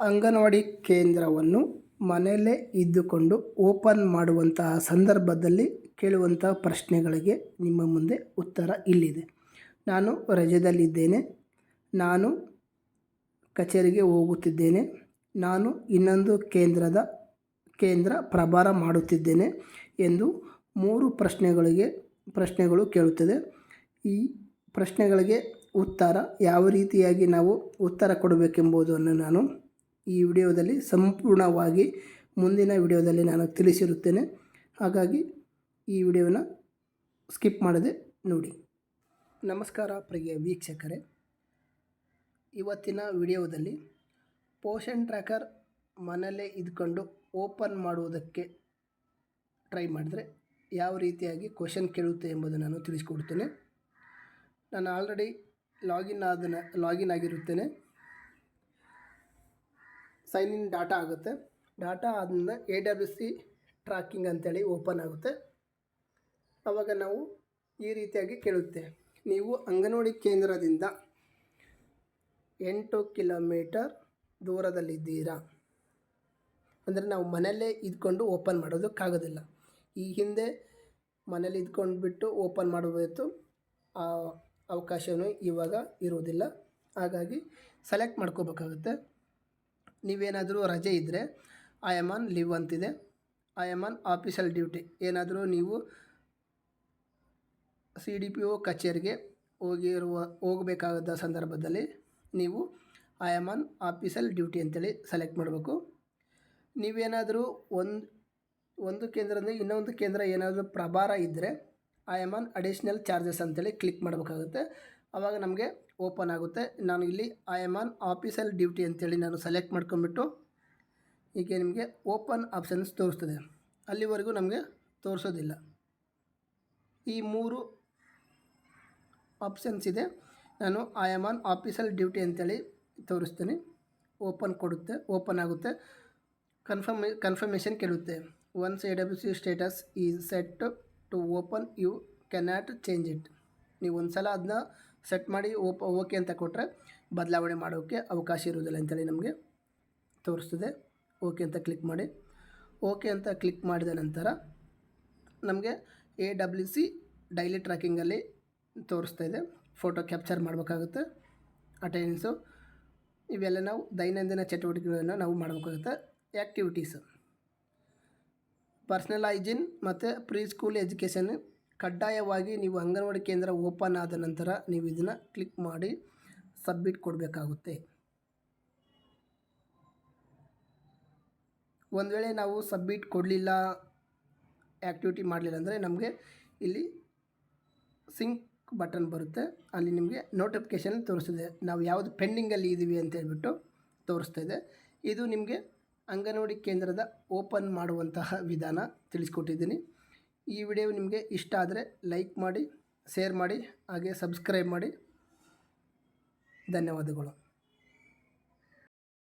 ಅಂಗನವಾಡಿ ಕೇಂದ್ರವನ್ನು ಮನೆಯಲ್ಲೇ ಇದ್ದುಕೊಂಡು ಓಪನ್ ಮಾಡುವಂತಹ ಸಂದರ್ಭದಲ್ಲಿ ಕೇಳುವಂತಹ ಪ್ರಶ್ನೆಗಳಿಗೆ ನಿಮ್ಮ ಮುಂದೆ ಉತ್ತರ ಇಲ್ಲಿದೆ. ನಾನು ರಜೆದಲ್ಲಿದ್ದೇನೆ ನಾನು ಕಚೇರಿಗೆ ಹೋಗುತ್ತಿದ್ದೇನೆ. ನಾನು ಇನ್ನೊಂದು ಕೇಂದ್ರದ ಕೇಂದ್ರ ಪ್ರಭಾರ ಮಾಡುತ್ತಿದ್ದೇನೆ ಎಂದು ಮೂರು ಪ್ರಶ್ನೆಗಳಿಗೆ ಪ್ರಶ್ನೆಗಳು ಕೇಳುತ್ತದೆ. ಈ ಪ್ರಶ್ನೆಗಳಿಗೆ ಉತ್ತರ ಯಾವ ರೀತಿಯಾಗಿ ನಾವು ಉತ್ತರ ಕೊಡಬೇಕೆಂಬುದನ್ನು ನಾನು ಈ ವಿಡಿಯೋದಲ್ಲಿ ಸಂಪೂರ್ಣವಾಗಿ ಮುಂದಿನ ವಿಡಿಯೋದಲ್ಲಿ ನಾನು ತಿಳಿಸಿರುತ್ತೇನೆ. ಹಾಗಾಗಿ ಈ ವಿಡಿಯೋನ ಸ್ಕಿಪ್ ಮಾಡದೆ ನೋಡಿ. ನಮಸ್ಕಾರ ಪ್ರಿಯ ವೀಕ್ಷಕರೇ. ಇವತ್ತಿನ ವಿಡಿಯೋದಲ್ಲಿ ಪೋಷನ್ ಟ್ರ್ಯಾಕರ್ ಮನೆಯಲ್ಲೇ ಇದ್ಕೊಂಡು ಓಪನ್ ಮಾಡುವುದಕ್ಕೆ ಟ್ರೈ ಮಾಡಿದ್ರೆ ಯಾವ ರೀತಿಯಾಗಿ ಕ್ವಶನ್ ಕೇಳುತ್ತೆ ಎಂಬುದನ್ನು ನಾನು ತಿಳಿಸ್ಕೊಡ್ತೇನೆ. ನಾನು ಆಲ್ರೆಡಿ ಲಾಗಿನ್ ಆದ ಲಾಗಿನ್ ಆಗಿರುತ್ತೇನೆ. ಸೈನ್ ಇನ್ ಡಾಟಾ ಆಗುತ್ತೆ. ಡಾಟಾ ಆದಮೇಲೆ ಎ ಡಬ್ಲ್ಯೂ ಸಿ ಟ್ರ್ಯಾಕಿಂಗ್ ಅಂತೇಳಿ ಓಪನ್ ಆಗುತ್ತೆ. ಆವಾಗ ನಾವು ಈ ರೀತಿಯಾಗಿ ಕೇಳುತ್ತೆ. ನೀವು ಅಂಗನವಾಡಿ ಕೇಂದ್ರದಿಂದ ಎಂಟು ಕಿಲೋಮೀಟರ್ ದೂರದಲ್ಲಿದ್ದೀರಾ? ಅಂದರೆ ನಾವು ಮನೆಯಲ್ಲೇ ಇದ್ಕೊಂಡು ಓಪನ್ ಮಾಡೋದಕ್ಕಾಗೋದಿಲ್ಲ. ಈ ಹಿಂದೆ ಮನೇಲಿ ಇದ್ಕೊಂಡು ಬಿಟ್ಟು ಓಪನ್ ಮಾಡಬೇಕು. ಆ ಅವಕಾಶವೂ ಇವಾಗ ಇರುವುದಿಲ್ಲ. ಹಾಗಾಗಿ ಸೆಲೆಕ್ಟ್ ಮಾಡ್ಕೋಬೇಕಾಗುತ್ತೆ. ನೀವೇನಾದರೂ ರಜೆ ಇದ್ದರೆ ಐ ಆಮ್ ಆನ್ ಲೀವ್ ಅಂತಿದೆ. I am on official duty ಏನಾದರೂ ನೀವು ಸಿ ಡಿ ಪಿ ಒ ಕಚೇರಿಗೆ ಹೋಗಿರುವ, ಹೋಗಬೇಕಾದ ಸಂದರ್ಭದಲ್ಲಿ ನೀವು I am on official duty ಅಂತೇಳಿ ಸೆಲೆಕ್ಟ್ ಮಾಡಬೇಕು. ನೀವೇನಾದರೂ ಒಂದು ಒಂದು ಕೇಂದ್ರದಿಂದ ಇನ್ನೊಂದು ಕೇಂದ್ರ ಏನಾದರೂ ಪ್ರಭಾರ ಇದ್ದರೆ I am on additional charges ಅಂತೇಳಿ ಕ್ಲಿಕ್ ಮಾಡಬೇಕಾಗುತ್ತೆ. ಆವಾಗ ನಮಗೆ ಓಪನ್ ಆಗುತ್ತೆ. ನಾನು ಇಲ್ಲಿ I am on official duty ಅಂತೇಳಿ ನಾನು ಸೆಲೆಕ್ಟ್ ಮಾಡ್ಕೊಂಬಿಟ್ಟು ಈಗ ನಿಮಗೆ ಓಪನ್ ಆಪ್ಷನ್ಸ್ ತೋರಿಸ್ತದೆ. ಅಲ್ಲಿವರೆಗೂ ನಮಗೆ ತೋರಿಸೋದಿಲ್ಲ. ಈ ಮೂರು ಆಪ್ಷನ್ಸ್ ಇದೆ. ನಾನು I am on official duty ಅಂತೇಳಿ ತೋರಿಸ್ತೀನಿ. ಓಪನ್ ಕೊಡುತ್ತೆ ಓಪನ್ ಆಗುತ್ತೆ. ಕನ್ಫರ್ಮ್ ಕನ್ಫರ್ಮೇಷನ್ ಕೇಳುತ್ತೆ. Once A W C status is set to open you cannot change it ನೀವು ಒಂದು ಸಲ ಅದನ್ನ ಸೆಟ್ ಮಾಡಿ ಓಪ ಓಕೆ ಅಂತ ಕೊಟ್ಟರೆ ಬದಲಾವಣೆ ಮಾಡೋಕ್ಕೆ ಅವಕಾಶ ಇರುವುದಿಲ್ಲ ಅಂತೇಳಿ ನಮಗೆ ತೋರಿಸ್ತದೆ. ಓಕೆ ಅಂತ ಕ್ಲಿಕ್ ಮಾಡಿ. ಓಕೆ ಅಂತ ಕ್ಲಿಕ್ ಮಾಡಿದ ನಂತರ ನಮಗೆ ಎ ಡಬ್ಲ್ಯೂ ಸಿ ಡೈಲಿ ಟ್ರ್ಯಾಕಿಂಗಲ್ಲಿ ತೋರಿಸ್ತಾ ಇದೆ. ಫೋಟೋ ಕ್ಯಾಪ್ಚರ್ ಮಾಡಬೇಕಾಗುತ್ತೆ. ಅಟೆಂಡೆನ್ಸು ಇವೆಲ್ಲ ನಾವು ದೈನಂದಿನ ಚಟುವಟಿಕೆಗಳನ್ನು ನಾವು ಮಾಡಬೇಕಾಗುತ್ತೆ. ಆ್ಯಕ್ಟಿವಿಟೀಸ್ ಪರ್ಸ್ನಲ್ ಹೈಜಿನ್ ಮತ್ತು ಪ್ರೀ ಸ್ಕೂಲ್ ಎಜುಕೇಷನ್ ಕಡ್ಡಾಯವಾಗಿ ನೀವು ಅಂಗನವಾಡಿ ಕೇಂದ್ರ ಓಪನ್ ಆದ ನಂತರ ನೀವು ಇದನ್ನು ಕ್ಲಿಕ್ ಮಾಡಿ ಸಬ್ಮಿಟ್ ಕೊಡಬೇಕಾಗುತ್ತೆ. ಒಂದು ವೇಳೆ ನಾವು ಸಬ್ಮಿಟ್ ಕೊಡಲಿಲ್ಲ ಆ್ಯಕ್ಟಿವಿಟಿ ಮಾಡಲಿಲ್ಲ ಅಂದರೆ ನಮಗೆ ಇಲ್ಲಿ ಸಿಂಕ್ ಬಟನ್ ಬರುತ್ತೆ. ಅಲ್ಲಿ ನಿಮಗೆ ನೋಟಿಫಿಕೇಷನ್ ತೋರಿಸ್ತಿದೆ. ನಾವು ಯಾವುದು ಪೆಂಡಿಂಗಲ್ಲಿ ಇದ್ದೀವಿ ಅಂತ ಹೇಳ್ಬಿಟ್ಟು ತೋರಿಸ್ತಾ ಇದೆ. ಇದು ನಿಮಗೆ ಅಂಗನವಾಡಿ ಕೇಂದ್ರದ ಓಪನ್ ಮಾಡುವಂತಹ ವಿಧಾನ ತಿಳಿಸ್ಕೊಟ್ಟಿದ್ದೀನಿ. ಈ ವಿಡಿಯೋ ನಿಮಗೆ ಇಷ್ಟ ಆದರೆ ಲೈಕ್ ಮಾಡಿ ಶೇರ್ ಮಾಡಿ ಹಾಗೆ ಸಬ್ಸ್ಕ್ರೈಬ್ ಮಾಡಿ. ಧನ್ಯವಾದಗಳು.